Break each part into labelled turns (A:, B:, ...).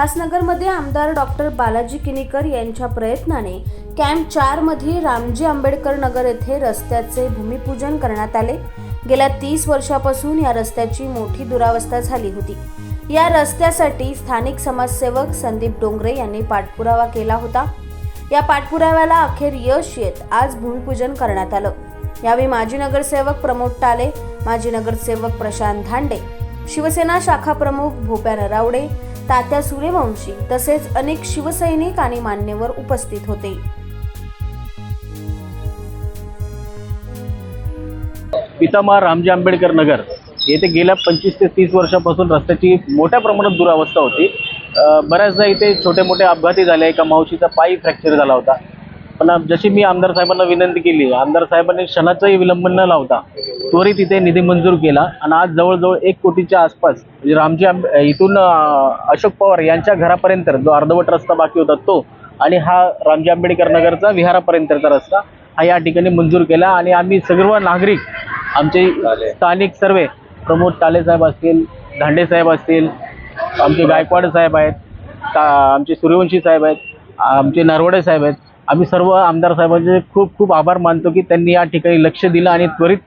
A: उल्हासनगरमध्ये आमदार डॉक्टर बालाजी किनीकर यांच्या प्रयत्नाने कॅम्प चारमध्ये रामजी आंबेडकर नगर येथे रस्त्याचे भूमिपूजन करण्यात आले. गेल्या तीस वर्षापासून या रस्त्याची मोठी दुरावस्था झाली होती. या रस्त्यासाठी स्थानिक समाजसेवक संदीप डोंगरे यांनी पाठपुरावा केला होता. या पाठपुराव्याला अखेर यश येत आज भूमिपूजन करण्यात आलं. यावेळी माजी नगरसेवक प्रमोद टाले माजी नगरसेवक प्रशांत धांडे शिवसेना शाखा प्रमुख भोप्या नरावडे तात्या सूर्यवंशी तसेच अनेक शिवसैनिक आणि मान्यवर उपस्थित होते.
B: पितामा रामजी आंबेडकर नगर येथे गेल्या पंचवीस ते तीस वर्षापासून रस्त्याची मोठ्या प्रमाणात दुरावस्था होती. बऱ्याचदा इथे छोटे मोठे अपघाती झाले. एका मावशीचा पायी फ्रॅक्चर झाला होता. पण जशी मी आमदार साहेबांना विनंती केली आमदार साहेबांनी क्षणाचाही विलंब न लावता त्वरित इथे निधी मंजूर केला आणि आज जवळजवळ एक कोटीच्या आसपास म्हणजे रामजी आंबे इथून अशोक पवार यांच्या घरापर्यंत जो अर्धवट रस्ता बाकी होता तो आणि हा रामजी आंबेडकर नगरचा विहारापर्यंतचा रस्ता हा या ठिकाणी मंजूर केला आणि आम्ही सर्व नागरिक आमचे स्थानिक सर्वे प्रमोद टाले साहेब असतील धांडे साहेब असतील आमचे गायकवाड साहेब आहेत आमचे सूर्यवंशी साहेब आहेत आमचे नरवडे साहेब आहेत आम्ही सर्व आमदार साहेबांचे खूप खूप आभार मानतो की त्यांनी या ठिकाणी लक्ष दिलं आणि त्वरित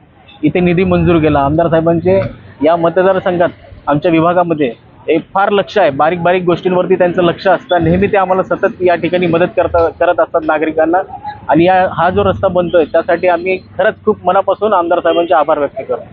B: इथे निधी मंजूर केला. आमदार साहेबांचे या मतदारसंघात आमच्या विभागामध्ये एक फार लक्ष आहे. बारीक बारीक गोष्टींवरती त्यांचं लक्ष असतं. नेहमी ते आम्हाला सतत या ठिकाणी मदत करता करत असतात नागरिकांना. आणि या हा जो रस्ता बनतोय त्यासाठी आम्ही खरंच खूप मनापासून आमदार साहेबांचे आभार व्यक्त करतो.